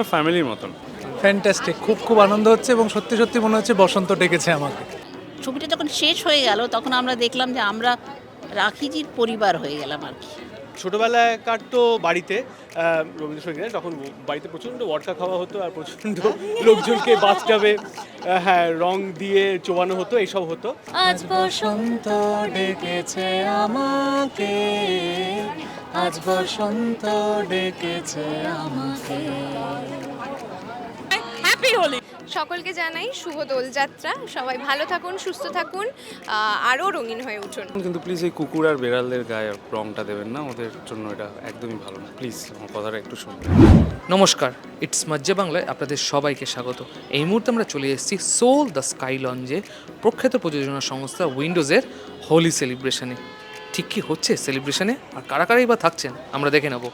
আমার ফ্যামিলির মতন। ফ্যান্টাস্টিক খুব খুব আনন্দ হচ্ছে এবং সত্যি সত্যি মনে হচ্ছে বসন্ত ডেকেছে আমাকে। ছবিটা যখন শেষ হয়ে গেল তখন আমরা দেখলাম যে আমরা রাখিজির পরিবার হয়ে গেলাম আর কি। ছোটোবেলায় কাটতো বাড়িতে রবীন্দ্রসঙ্গীতে তখন বাড়িতে প্রচণ্ড ওয়াটকা খাওয়া হতো আর প্রচণ্ড লোকজনকে বাথটাবে হ্যাঁ রং দিয়ে চোবানো হতো এইসব হতো। আজ বসন্ত ডেকেছে আমাকে। আজ বসন্ত ডেকেছে আমাকে। হ্যাপি হোলি সকলকে জানাই শুভ দোলযাত্রা। সবাই ভালো থাকুন সুস্থ থাকুন আরও রঙিন হয়ে উঠুন। কিন্তু প্লিজ এই কুকুর আর বেড়ালদের গায়ে রংটা দেবেন না ওদের জন্য এটা একদমই ভালো না। প্লিজ আমার কথাটা একটু শুনুন। নমস্কার ইটস মজ্জা বাংলায় আপনাদের সবাইকে স্বাগত। এই মুহূর্তে আমরা চলে এসেছি সোল দ্য স্কাই লঞ্জে প্রখ্যাত প্রযোজনা সংস্থা উইন্ডোজের হোলি সেলিব্রেশনে ঠিক কি হচ্ছে সেলিব্রেশনে? আর কারা কারাই বা থাকছেন? আমরা দেখে নেব।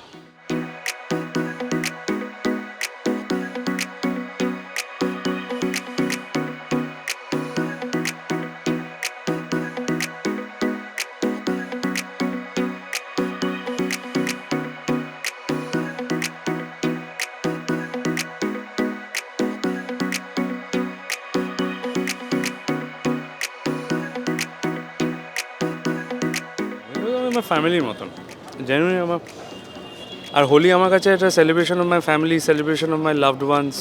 ফ্যামিলির মতন। জেনুইন আমার আর হোলি আমার কাছে একটা celebration of my family celebration of my loved ones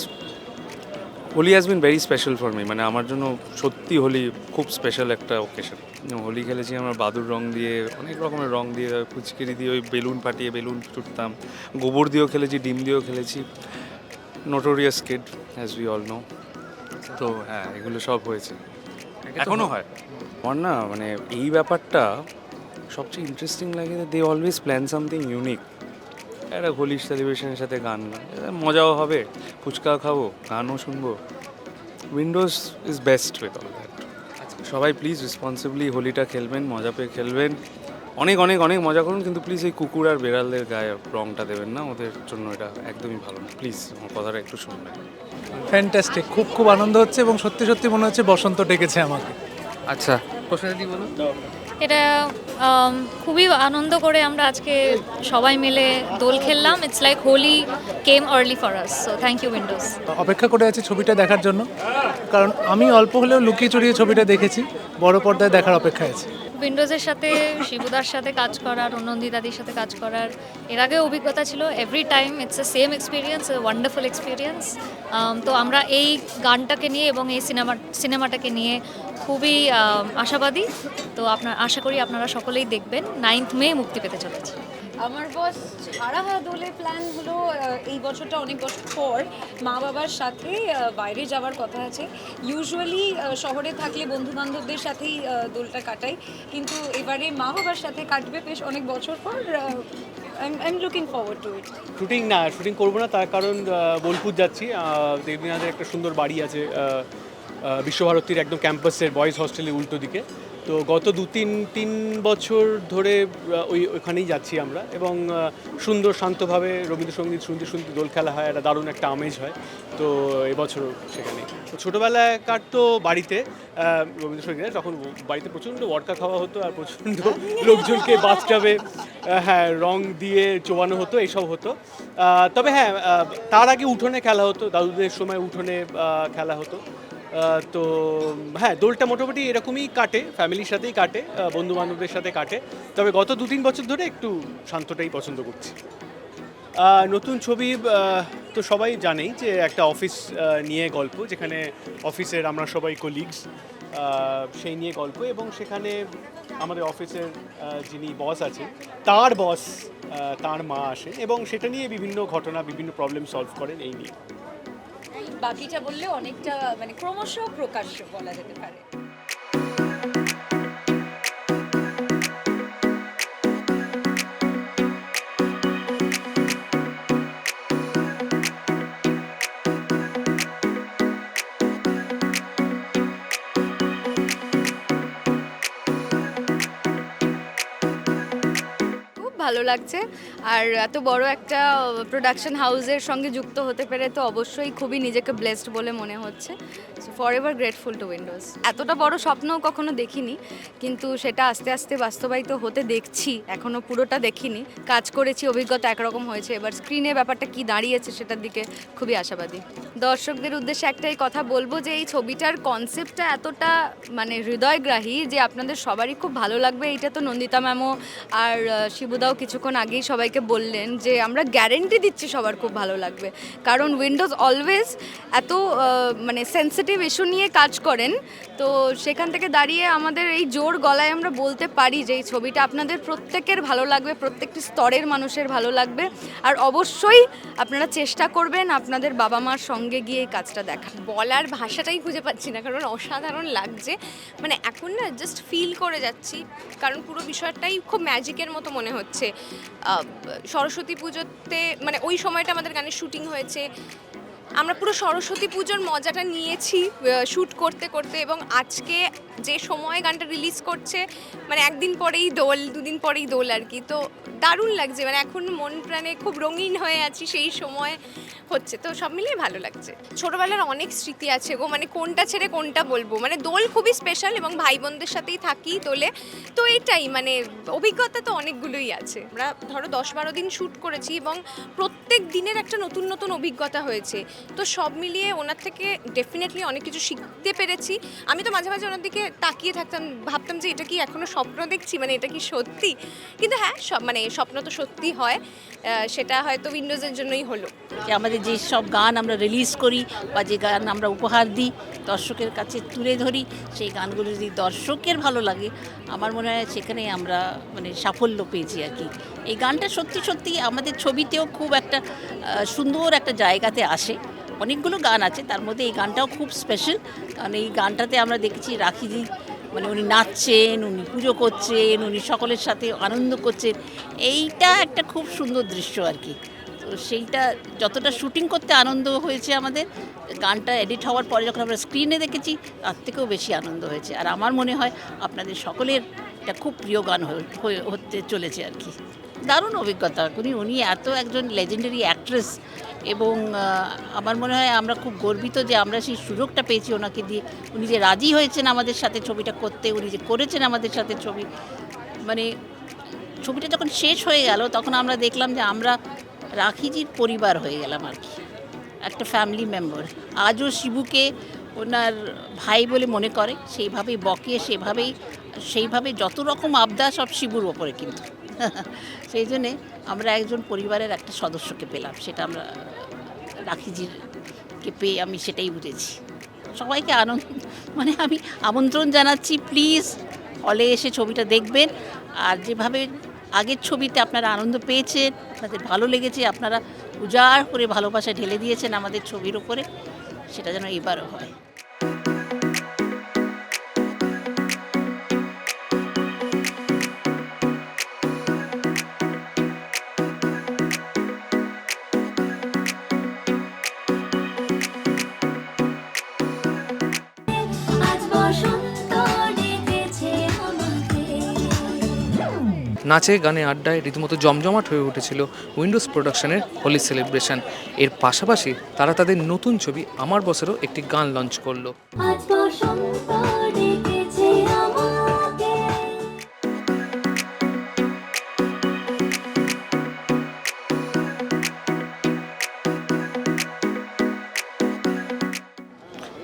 Holi has been very special for me মানে আমার জন্য সত্যি হোলি খুব স্পেশাল একটা ওকেশন হোলি খেলেছি আমরা বাদুর রং দিয়ে অনেক রকমের রং দিয়ে ফুচকিরি দিয়ে ওই বেলুন ফাটিয়ে বেলুন ছুটতাম গোবর দিয়েও খেলেছি ডিম দিয়েও খেলেছি। Notorious kid as we all know তো হ্যাঁ এগুলো সব হয়েছে। এখনও হয়। আমার না মানে এই ব্যাপারটা সবচেয়ে ইন্টারেস্টিং লাগে they always plan something unique একটা হোলি সেলিব্রেশনের সাথে গান গান। মজাও হবে ফুচকা খাব গানও শুনব। Windows is best with all that সবাই প্লিজ রেসপন্সিবলি হোলিটা খেলবেন মজা পেয়ে খেলবেন। অনেক অনেক অনেক মজা করুন কিন্তু প্লিজ এই কুকুর আর বেড়ালদের গায়ে রংটা দেবেন না ওদের জন্য এটা একদমই ভালো না। প্লিজ আমার কথাটা একটু শুনবেন। ফ্যান্টাস্টিক খুব খুব আনন্দ হচ্ছে এবং সত্যি সত্যি মনে হচ্ছে বসন্ত ডেকেছে আমাকে। আচ্ছা। প্রশ্নটি বলুন? এটা খুবই আনন্দ করে আমরা আজকে সবাই মিলে দোল খেললাম। It's like Holi came early for us so thank you Windows অপেক্ষা করে আছি ছবিটা দেখার জন্য, কারণ আমি অল্প হলেও লুকিয়ে চড়িয়ে ছবিটা দেখেছি, বড় পর্দায় দেখার অপেক্ষায় আছি। উইন্ডোজের সাথে, শিবুদার সাথে কাজ করার অনন্দিতাদির সাথে কাজ করার, এর আগে অভিজ্ঞতা ছিল every time it's a same experience wonderful experience তো আমরা এই গানটাকে নিয়ে এবং এই সিনেমা, সিনেমাটাকে নিয়ে খুবই আশাবাদী। তো আপনার, আশা করি আপনারা সকলেই দেখবেন। নাইন্থ মে মুক্তি পেতে চলেছে। আমার বস ছাড়া দোলের প্ল্যান হলো এই বছরটা অনেক বছর পর মা বাবার সাথে বাইরে যাওয়ার কথা আছে। ইউজুয়ালি শহরে থাকলে বন্ধু বান্ধবদের সাথেই দোলটা কাটাই। কিন্তু এবারে মা বাবার সাথে কাটবে বেশ অনেক বছর পর লুকিং টু ইট শুটিং না শুটিং করব না, তার কারণ বোলপুর যাচ্ছি। দেবনাথের একটা সুন্দর বাড়ি আছে বিশ্বভারতীর একদম ক্যাম্পাসের বয়েজ হস্টেলের উল্টো দিকে। তো গত দু তিন তিন বছর ধরে ওই ওখানেই যাচ্ছি আমরা এবং সুন্দর শান্তভাবে রবীন্দ্রসঙ্গীত শুনতে শুনতে দোল খেলা হয় একটা দারুণ একটা আমেজ হয়। তো এবছর সেখানে। তো ছোটোবেলায় কাটতো বাড়িতে রবীন্দ্রসঙ্গীতে তখন বাড়িতে প্রচণ্ড ওয়াটকা খাওয়া হতো আর প্রচণ্ড লোকজনকে বাথটাবে হ্যাঁ রং দিয়ে চোবানো হতো এইসব হতো। তবে হ্যাঁ তার আগে উঠোনে খেলা হতো দাদুদের সময় উঠোনে খেলা হতো। তো হ্যাঁ দোলটা মোটামুটি এরকমই কাটে, ফ্যামিলির সাথেই কাটে বন্ধু বান্ধবদের সাথে কাটে। তবে গত দু তিন বছর ধরে একটু শান্তটাই পছন্দ করছি। নতুন ছবি তো সবাই জানেই যে একটা অফিস নিয়ে গল্প, যেখানে অফিসের আমরা সবাই কলিগস সেই নিয়ে গল্প এবং সেখানে আমাদের অফিসের যিনি বস আছেন, তার বস তার মা আসেন এবং সেটা নিয়ে বিভিন্ন ঘটনা, বিভিন্ন প্রবলেম সলভ করেন এই নিয়ে। বাকিটা বললে অনেকটা মানে ক্রমশ প্রকাশ্য বলা যেতে পারে। ভালো লাগছে। আর এত বড় একটা প্রোডাকশন হাউসের সঙ্গে যুক্ত হতে পেরে তো অবশ্যই খুবই নিজেকে ব্লেসড বলে মনে হচ্ছে। Forever grateful to Windows এতটা বড় স্বপ্নও কখনো দেখিনি, কিন্তু সেটা আস্তে আস্তে বাস্তবায়িত হতে দেখছি। এখনও পুরোটা দেখিনি। কাজ করেছি, অভিজ্ঞতা একরকম হয়েছে। এবার স্ক্রিনে ব্যাপারটা কি দাঁড়িয়েছে সেটার দিকে খুবই আশাবাদী। দর্শকদের উদ্দেশ্যে একটাই কথা বলব যে, এই ছবিটার কনসেপ্টটা এতটা মানে হৃদয়গ্রাহী যে আপনাদের সবারই খুব ভালো লাগবে। এইটা তো নন্দিতা ম্যামও আর শিবুদাও কিছুক্ষণ আগেই সবাইকে বললেন যে, আমরা গ্যারেন্টি দিচ্ছি সবার খুব ভালো লাগবে। কারণ উইন্ডোজ অলওয়েজ এত মানে সেন্সিটিভ ইস্যু নিয়ে কাজ করেন। তো সেখান থেকে দাঁড়িয়ে আমাদের এই জোর গলায় আমরা বলতে পারি যে, এই ছবিটা আপনাদের প্রত্যেকের ভালো লাগবে, প্রত্যেকটি স্তরের মানুষের ভালো লাগবে। আর অবশ্যই আপনারা চেষ্টা করবেন আপনাদের বাবা মার সঙ্গে গিয়ে এই কাজটা দেখা বলার ভাষাটাই খুঁজে পাচ্ছি না, কারণ অসাধারণ লাগছে। মানে এখন না জাস্ট ফিল করে যাচ্ছি। কারণ পুরো বিষয়টাই খুব ম্যাজিকের মতো মনে হচ্ছে। আহ, সরস্বতী পুজোতে মানে ওই সময়টা আমাদের গানের শুটিং হয়েছে। আমরা পুরো সরস্বতী পুজোর মজাটা নিয়েছি শ্যুট করতে করতে এবং আজকে যে সময় গানটা রিলিজ করছে মানে একদিন পরেই দোল দুদিন পরেই দোল আর কি। তো দারুণ লাগছে মানে এখন মন প্রাণে খুব রঙিন হয়ে আছি সেই সময়। হচ্ছে। তো সব মিলিয়ে ভালো লাগছে। ছোটবেলার অনেক স্মৃতি আছে গো মানে কোনটা ছেড়ে কোনটা বলব? মানে দোল খুবই স্পেশাল এবং ভাই বোনদের সাথেই থাকি দোলে। তো এটাই মানে অভিজ্ঞতা তো অনেকগুলোই আছে। আমরা ধরো দশ বারো দিন শ্যুট করেছি এবং প্রত্যেক দিনের একটা নতুন নতুন অভিজ্ঞতা হয়েছে। তো সব মিলিয়ে ওনার থেকে ডেফিনেটলি অনেক কিছু শিখতে পেরেছি। আমি তো মাঝে মাঝে ওনার দিকে তাকিয়ে থাকতাম, ভাবতাম যে এটা কি এখনও স্বপ্ন দেখছি? মানে এটা কি সত্যি? কিন্তু হ্যাঁ সব মানে স্বপ্ন তো সত্যি হয়। সেটা হয়তো উইন্ডোজের জন্যই হলো। যে আমাদের যে সব গান আমরা রিলিজ করি বা যে গান আমরা উপহার দিই, দর্শকের কাছে তুলে ধরি, সেই গানগুলো যদি দর্শকের ভালো লাগে, আমার মনে হয় সেখানে আমরা মানে সাফল্য পেয়েছি আর কি। এই গানটা সত্যি সত্যি আমাদের ছবিতেও খুব একটা সুন্দর একটা জায়গাতে আসে। অনেকগুলো গান আছে, তার মধ্যে এই গানটাও খুব স্পেশাল কারণ এই গানটাতে আমরা দেখেছি রাখিজি মানে উনি নাচছেন, উনি পুজো করছেন, উনি সকলের সাথে আনন্দ করছেন। এইটা একটা খুব সুন্দর দৃশ্য আর কি। সেইটা যতটা শুটিং করতে আনন্দ হয়েছে আমাদের, গানটা এডিট হওয়ার পরে যখন আমরা স্ক্রিনে দেখেছি, তার থেকেও বেশি আনন্দ হয়েছে। আর আমার মনে হয় আপনাদের সকলের এটা খুব প্রিয় গান হতে চলেছে আর কি। দারুণ অভিজ্ঞতা। উনি উনি এত একজন লেজেন্ডারি অ্যাক্ট্রেস এবং আমার মনে হয় আমরা খুব গর্বিত যে আমরা সেই সুযোগটা পেয়েছি ওনাকে দিয়ে। উনি যে রাজি হয়েছেন আমাদের সাথে ছবিটা করতে, উনি যে করেছেন আমাদের সাথে ছবি মানে ছবিটা যখন শেষ হয়ে গেল, তখন আমরা দেখলাম যে আমরা রাখিজির পরিবার হয়ে গেলাম আর কি। একটা ফ্যামিলি মেম্বার আজও শিবুকে ওনার ভাই বলে মনে করে, সেইভাবেই বকে সেভাবেই সেইভাবে যত রকম আবদা সব শিবুর ওপরে কিন্তু। সেই জন্যে আমরা একজন পরিবারের একটা সদস্যকে পেলাম, সেটা আমরা রাখিজিরকে পেয়ে আমি সেটাই বুঝেছি। সবাইকে আনন্দ মানে আমি আমন্ত্রণ জানাচ্ছি প্লিজ হলে এসে ছবিটা দেখবেন, আর যেভাবে আগের ছবিতে আপনারা আনন্দ পেয়েছেন, আপনাদের ভালো লেগেছে, আপনারা উজাড় করে ভালোবাসা ঢেলে দিয়েছেন আমাদের ছবির ওপরে সেটা যেন এবারও হয়। নাচে, গানে, আড্ডায় রীতিমতো জমজমাট হয়ে উঠেছিল উইন্ডোজ প্রোডাকশনের হোলি সেলিব্রেশন। এর পাশাপাশি তারা তাদের নতুন ছবি আমার বছরও একটি গান লঞ্চ করল।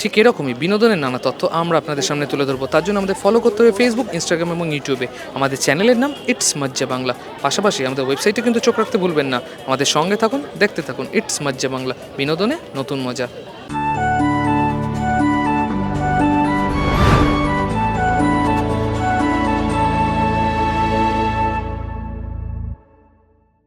ঠিক এরকমই বিনোদনের নানা তথ্য আমরা আপনাদের সামনে তুলে ধরবো। তার জন্য আমাদের ফলো করতে হবে ফেসবুক ইনস্টাগ্রাম এবং ইউটিউবে আমাদের চ্যানেলের নাম ইটস মজ্জা বাংলা পাশাপাশি আমাদের ওয়েবসাইটে কিন্তু চোখ রাখতে ভুলবেন না। আমাদের সঙ্গে থাকুন, দেখতে থাকুন ইটস মজ্জা বাংলা বিনোদনে নতুন মজা।